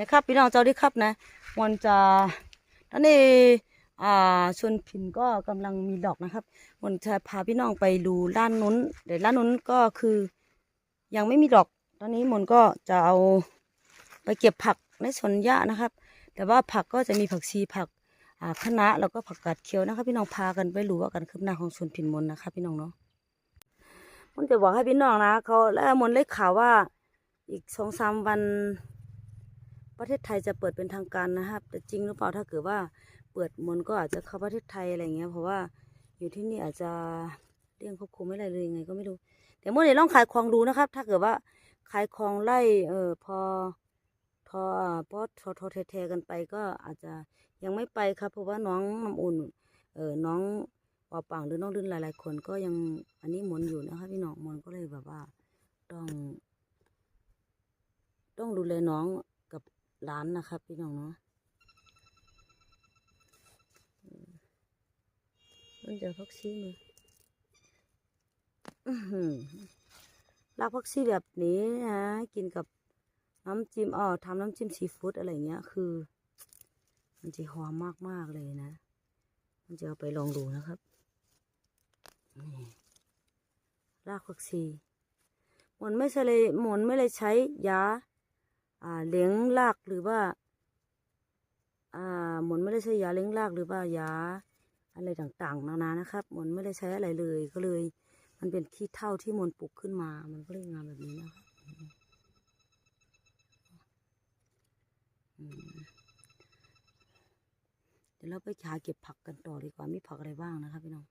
นี่ยครับพี่น้องเจ้าที่ครับนะมันจะตอนนี้อ่าชนพินก็กำลังมีดอกนะครับมันจะพาพี่น้องไปดูด้านนู้นเดี๋ยวด้านนู้นก็คือยังไม่มีดอก ตอนนี้มนก็จะเอาไปเก็บผักในสวนหญ้านะครับ แต่ว่าผักก็จะมีผักชีผักอ่าคะน้าแล้วก็ผักกาดเขียวนะครับ พี่น้องพากันไปรู้ว่ากันคืบหน้าของชวนพินมนนะครับพี่น้องเนาะมันจะบอกให้พี่น้องนะเขาแล้วมนได้ข่าวว่าอีกสองสามวัน ประเทศไทยจะเปิดเป็นทางการนะครับ แต่จริงหรือเปล่าถ้าเกิดว่าเปิดมนก็อาจจะเข้าประเทศไทยอะไรเงี้ย เพราะว่าอยู่ที่นี่อาจจะเรื่องควบคุมไม่ได้เลยยังไงก็ไม่รู้ แต่เมื่อเดี๋ยวลองขายของดูนะครับ ถ้าเกิดว่าขายของไล่เออพอทออ่าพอทอทอเทๆกันไปก็อาจจะยังไม่ไปครับ เพราะว่าน้องน้ำอุ่นเออน้องปอปังหรือน้องลื่นหลาย ๆ คนก็ยังอันนี้มนอยู่นะครับพี่น้องมนก็เลยแบบว่าต้อง ต้องดูแลน้อง ลานนะครับพี่น้องเนาะมันจอพักซีมืออื้อหือลากพักซีแบบนี้นะกินกับน้ำจิ้มอ๋อทำน้ำจิ้มซีฟู้ดอะไรเงี้ย คือ มันจะหอมมากๆเลยนะ มันจะเอาไปลองดูนะครับนี่รากผักชีหมอนไม่ใช่เลยหมอนไม่เลยใช้ยา อ่าเลี้ยงรากหรือว่า อ่าหมนไม่ได้ใช้ยาเลี้ยงรากหรือว่ายาอะไรต่างๆนานานะครับหมนไม่ได้ใช้อะไรเลยก็เลย มันเป็นขี้เท่าที่มนปลูกขึ้นมา มันก็เลยงามแบบนี้นะครับเดี๋ยวเราไปหาเก็บผักกันต่อดีกว่ามีผักอะไรบ้างนะครับพี่น้อง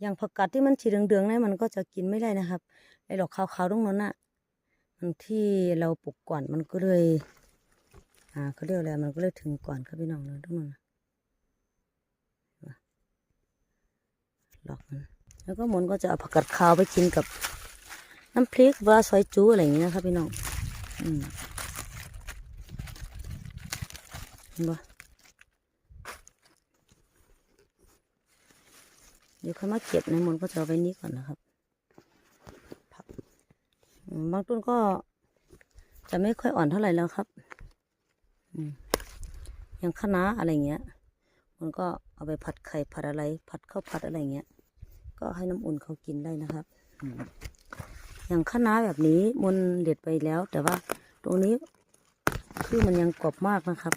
อย่างผักกาดที่มันสีเหลืองๆเนี่ยมันก็จะกินไม่ได้นะครับไอ้ดอกขาวๆตรงนั้นน่ะ ที่เราปลูกก่อนมันก็เลย อ่าเขาเรียกอะไรมันก็เลยถึงก่อนครับพี่น้องเลยทุกคนหลอกมันแล้วก็หมุนก็จะเอาผักกาดขาวไปกินกับ น้ำพริกว่าซอยจูอะไรอย่างเงี้ยนะครับพี่น้องอืมเห็นปะเดี๋ยวเขามาเก็บในหมนก็จะเอาไว้นี้ก่อนนะครับ บางต้นก็จะไม่ค่อยอ่อนเท่าไหร่แล้วครับอย่างคะน้าอะไรเงี้ย มันก็เอาไปผัดไข่ผัดอะไร ผัดข้าวผัดอะไรเงี้ย ก็ให้น้ำอุ่นเขากินได้นะครับ อย่างคะน้าแบบนี้มนเด็ดไปแล้ว แต่ว่าตรงนี้คือมันยังกรอบมากนะครับ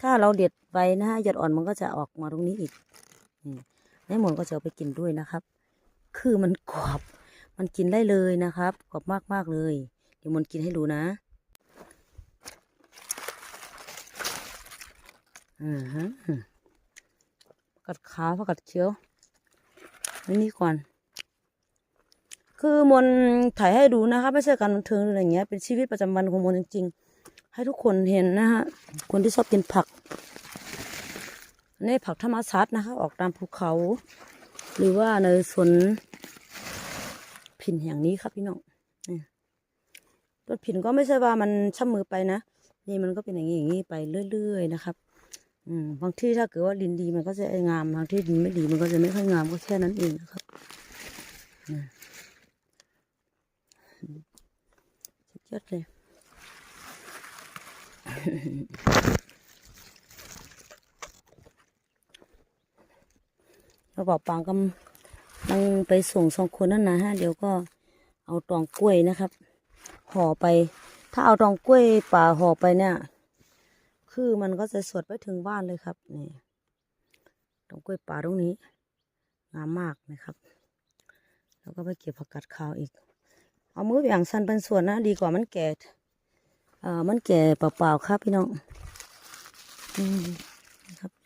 ถ้าเราเด็ดไปนะฮะหยดอ่อนมันก็จะออกมาตรงนี้อีกอืมแล้วมนก็จะเอาไปกินด้วยนะครับ คือมันกรอบ มันกินได้เลยนะครับกรอบมากมากๆเลย เดี๋ยวมนกินให้ดูนะอ่าฮะกัดขาวกัดเขียวอันนี้ก่อน คือมนถ่ายให้ดูนะครับไม่ใช่การบันเทิงหรืออะไรเงี้ย เป็นชีวิตประจำวันของมนจริงๆ ให้ทุกคนเห็นนะฮะ คนที่ชอบกินผักนนี้ผักธรรมชาตินะคะ ออกตามภูเขา หรือว่าในสวน ผินอย่างนี้ครับพี่น้องต้นผินก็ไม่ใช่ว่ามันช้ำมือไปนะ นี่มันก็เป็นอย่างนี้อย่างนี้ไปเรื่อย ๆ นะครับ อืมบางที่ถ้าเกิดว่าดินดีมันก็จะงาม บางที่ดินไม่ดีมันก็จะไม่ค่อยงามก็แค่นั้นเองนะครับนะสุดยอดเลยเราบอกปางกำ ลังไปส่งสองคนนั่นนะฮะเดี๋ยวก็เอาตองกล้วยนะครับ ห่อไป ถ้าเอาตองกล้วยป่าห่อไปเนี่ย คือมันก็จะสดไปถึงบ้านเลยครับนี่ตองกล้วยป่าตรงนี้งามมากนะครับ แล้วก็ไปเก็บผักกาดขาวอีก เอามืออย่างสั้นเป็นส่วนนะดีกว่ามันแก่เอ่อมันแก่เปล่าๆครับพี่น้องอืมนะครับ อ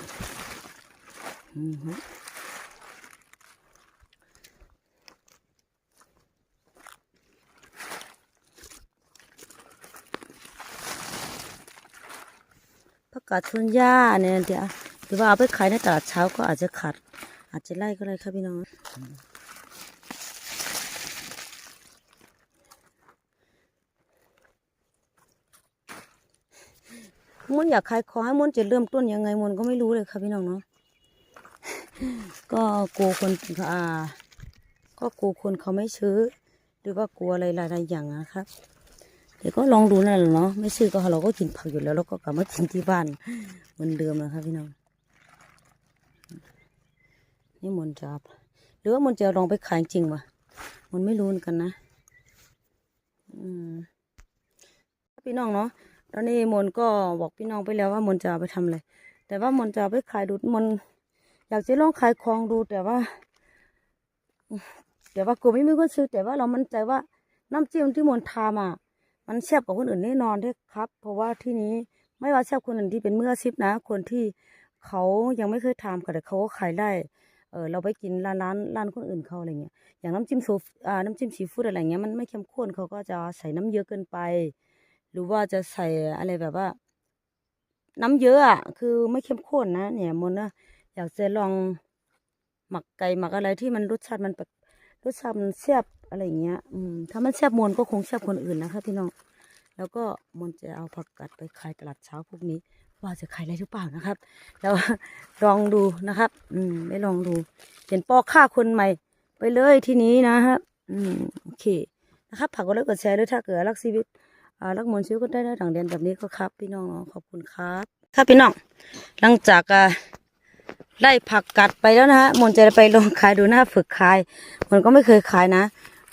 ือฮึ ผักกาดทุนหญ้าเนี่ยเดี๋ยวหรือว่าเอาไปขายในตลาดเช้าก็อาจจะขาดอาจจะไล่ก็ได้ครับพี่น้องมนอยากขายของให้มนจะเริ่มต้นยังไงมนก็ไม่รู้เลยค่ะพี่น้องเนาะ ก็กลัวคนอ่า ก็กลัวคนเขาไม่ซื้อ หรือว่ากลัวอะไรหลายๆอย่างนะครับเดี๋ยวก็ลองดูนั่นแหละเนาะไม่ซื้อก็เราก็กินผักอยู่แล้วเราก็กลับมากินที่บ้านเหมือนเดิมนะครับพี่น้องนี่มนจะเอาหรือว่ามนจะลองไปขายจริงวะมันไม่รู้กันนะอืมพี่น้องเนาะตอนนี้มนก็บอกพี่น้องไปแล้วว่ามนจะไปทำอะไรแต่ว่ามนจะไปขายดูมน อยากจะลองขายของดูแต่ว่า แต่ว่ากูไม่มีคนซื้อแต่ว่าเรามั่นใจว่าน้ำจิ้มที่มนทำอะมันแซ่บกว่าคนอื่นแน่นอนด้วยครับ เพราะว่าที่นี้ไม่ว่าแซ่บคนอื่นที่เป็นเมืออาชีพนะ คนที่เขายังไม่เคยทำแต่เขาก็ขายได้เออเราไปกินร้านร้านร้านคนอื่นเขาอะไรเงี้ยอย่างน้ำจิ้มโซฟอ่าน้ำจิ้มซีฟู้ดอะไรเงี้ยมันไม่เข้มข้นเขาก็จะใส่น้ำเยอะเกินไป หรือว่าจะใส่อะไรแบบว่า น้ำเยอะอะคือไม่เข้มข้นนะเนี่ยมนนะ อยากจะลองหมักไก่หมักอะไรที่มันรสชาติมันแบบรสชาติมันแซ่บอะไรอย่างเงี้ย อืมถ้ามันแซ่บมวนก็คงแซ่บคนอื่นนะคะพี่น้อง แล้วก็มนจะเอาผักกัดไปขายตลาดเช้าพวกนี้ ว่าจะขายได้หรือเปล่านะครับ แล้วลองดูนะครับ อืมไม่ลองดูเป็นปอค่าคนใหม่ ไปเลยที่นี้นะครับ อืมโอเคนะครับผักก็แล้วกดแชร์ด้วยถ้าเกิดรักชีวิตอ่ารักมวลชีวิตก็ได้ได้ดังเรียนแบบนี้ก็ครับ พี่น้องขอบคุณครับ ครับพี่น้องหลังจากอ่า ไล่ผักกัดไปแล้วนะฮะมนจะไปลองขายดูหน้าฝึกขายมนก็ไม่เคยขายนะ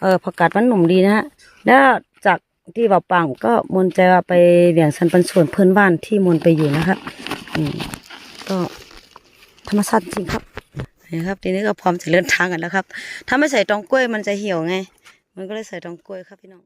เออผักกัดมันหนุ่มดีนะฮะแล้วจากที่บ่าปังก็มนจะไปเบี่ยงสันปันส่วนเพื่อนบ้านที่มนไปอยู่นะครับอืมก็ธรรมชาติจริงครับนี่ครับทีนี้ก็พร้อมจะเดินทางกันแล้วครับ ถ้าไม่ใส่ตองกล้วยมันจะเหี่ยวไง มันก็เลยใส่ตองกล้วยครับพี่น้อง